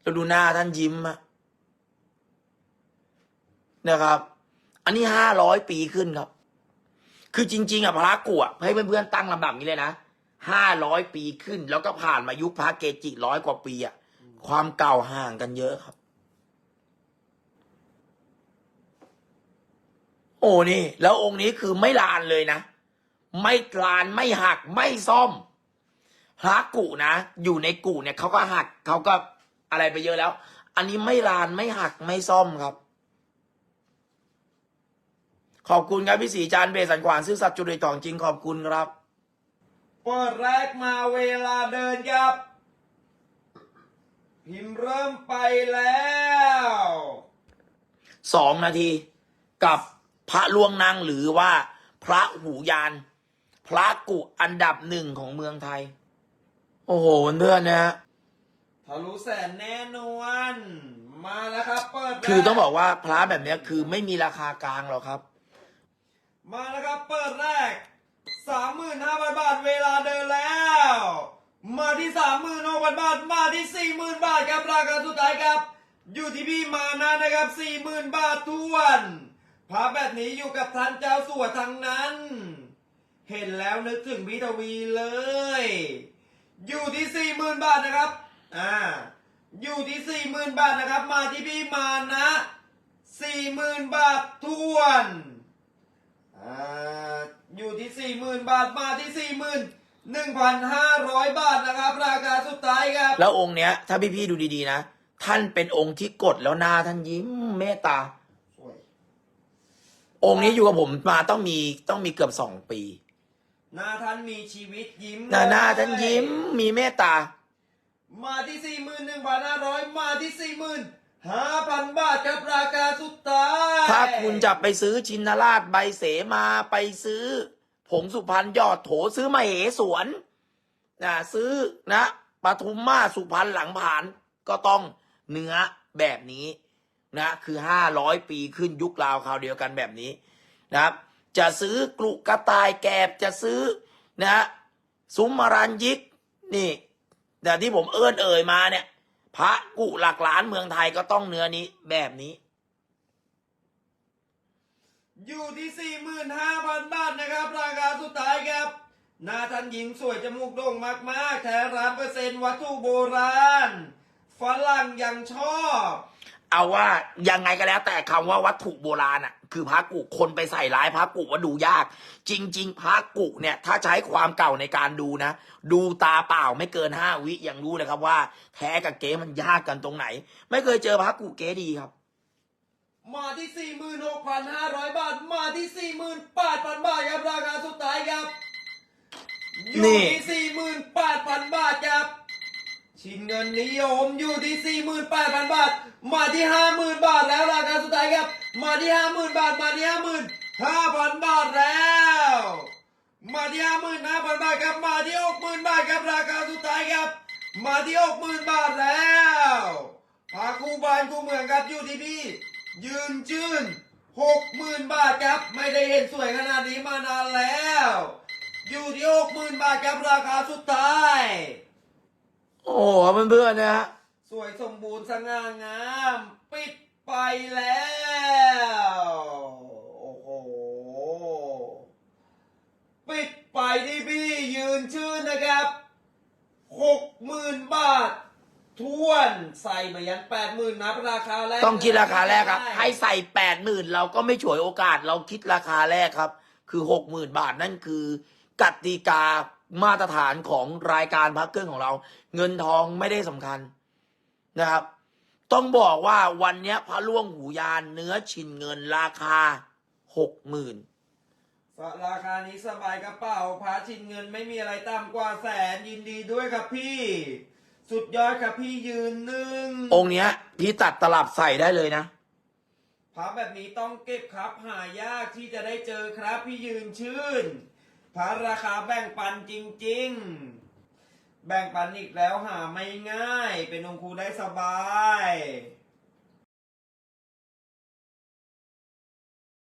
แล้วดูหน้าท่านยิ้มอะนะครับ อันนี้ห้าร้อยปีขึ้นครับ คือจริง ๆอะพระกุอะให้เพื่อนๆตั้งลำดับนี้เลยนะห้าร้อยปีขึ้น แล้วก็ผ่านมายุคพระเกจิร้อยกว่าปีอะความเก่าห่างกันเยอะครับ โอ้นี่ แล้วองค์นี้คือไม่ลานเลยนะ ไม่ลานไม่หักไม่ซ่อม พระกุนะ อยู่ในกุเนี่ยเขาก็หักเขาก็ อะไรไปเยอะแล้ว อันนี้ไม่ลานไม่หักไม่ซ่อมครับ ขอบคุณครับพี่สีจานเบสันขวานซื่อสัตย์จุดเดยต่องจริงขอบคุณครับเปิดแรกมาเวลาเดินครับ พิมพ์เริ่มไปแล้วสองนาที กับพระลวงนางหรือว่าพระหูยาน พระกุอันดับหนึ่งของเมืองไทย โอ้โหเพื่อนๆนะฮะ ทะลุแสนแน่นอน มาแล้วครับเปิดแรคือต้องบอกว่าพระแบบเนี้ยคือไม่มีราคากลางหรอกครับ มาแล้วครับเปิดแรกสามหมื่นห้าพันบาทเวลาเดินแล้ว มาที่สามหมื่นหกพันบาทมาที่สี่หมื่นบาทครับราคาสุดท้ายครับ อยู่ที่พี่มานะนะครับสี่หมื่นบาททวนพระแบบนี้อยู่กับท่านเจ้าสัวทั้งนั้น เห็นแล้วนึกถึงพิทวีเลย อยู่ที่สี่หมื่นบาทนะครับ อ่า อยู่ที่สี่หมื่นบาทนะครับ มาที่พี่มานะสี่หมื่นบาททวนอ่าอยู่ที่สี่หมื่นบาทมาที่สี่หมื่นหนึ่งพันห้าร้อยบาทนะครับ ราคาสุดท้ายครับ แล้วองค์เนี้ย ถ้าพี่ๆดูดีๆนะ ท่านเป็นองค์ที่กดแล้วหน้าท่านยิ้มเมตตา สวย องค์นี้อยู่กับผมมาต้องมีต้องมีเกือบสองปี หน้าท่านมีชีวิตยิ้มหน้าหน้าเลยท่านยิ้มมีเมตตา มาที่สี่หมื่นหนึ่งพันห้าร้อยมาที่สี่หมื่นห้าพันบาทครับราคาสุดท้าย ถ้าคุณจะไปซื้อชินราชใบเสมาไปซื้อ ผงสุพรรณยอดโถซื้อมาเหสวนนะซื้อนะปทุมมาสุพรรณหลังผ่านก็ต้องเนื้อแบบนี้นะคือห้าร้อยปีขึ้นยุคราวคราวเดียวกันแบบนี้นะครับ จะซื้อกลุกระต่ายแกบจะซื้อนะซุ้มมารันยิกนี่ แต่ที่ผมเอื้อนเอ่ยมาเนี่ย พระกุหลักล้านเมืองไทยก็ต้องเนื้อนี้แบบนี้ อยู่ที่สี่หมื่นห้าพันบาทนะครับ ราคาสุดท้ายครับหน้าท่านหญิงสวยจมูกโด่งมากๆ แท้ร้านเปอร์เซ็นต์วัตถุโบราณ ฝรั่งยังชอบ เอาว่ายังไงก็แล้วแต่คำว่าวัตถุโบราณอะ คือพระกุคนไปใส่ร้ายพระกุว่าดูยาก จริง ๆ พระกุเนี่ย ถ้าใช้ความเก่าในการดูนะ ดูตาเปล่าไม่เกินห้าวิยังรู้เลยครับว่า แท้กับเก๊มันยากกันตรงไหน ไม่เคยเจอพระกุเก๊ดีครับ มาที่ 46,500 บาท มาที่ 48,000 บาทครับราคาสุดท้ายครับอยู่นี่ที่48,000 บาทครับชิ้นเงินนิยมอยู่ที่ 48,000 บาท มาที่ 50,000 บาทแล้วราคาสุดท้ายครับ มาที่50,000บาทมาที่55,000บาทแล้ว มาที่55,000บาทครับมาที่60,000บาทครับราคาสุดท้ายครับ มาที่60,000บาทแล้วพาคู่บ้านคู่เมืองครับอยู่ที่พี่ยืนจืนหกหมื่นบาทครับ ไม่ได้เห็นสวยขนาดนี้มานานแล้ว อยู่ที่หกหมื่นบาทครับราคาสุดท้าย โอ้โหเพื่อนๆนะฮะ สวยสมบูรณ์สง่างาม ปิดไปแล้ว โอ้โห ปิดไปที่พี่ยืนชื่ นนะครับหกหมื่นบาททวนใส่มายันแปดหมื่นนับราคาแรกต้องคิดราคาแรกครับได้ให้ใส่แปดหมื่นเราก็ไม่ฉวยโอกาสเราคิดราคาแรกครับ คือหกหมื่นบาทนั่นคือกติกามาตรฐานของรายการพักเครื่องของเรา เงินทองไม่ได้สำคัญนะครับ ต้องบอกว่าวันเนี้ยพระล่วงหูยานเนื้อชินเงินราคาหกหมื่น ราคานี้สบายกระเป๋าพาชินเงินไม่มีอะไรต่ำกว่าแสนยินดีด้วยครับพี่ สุดยอดครับพี่ยืนหนึ่งองค์เนี้ย พี่ตัดตลับใส่ได้เลยนะพระแบบนี้ต้องเก็บครับ หายากที่จะได้เจอครับ พี่ยืนชื่นพระราคาแบ่งปันจริง ๆ แบ่งปันอีกแล้วหาไม่ง่าย เป็นองค์ครูได้สบาย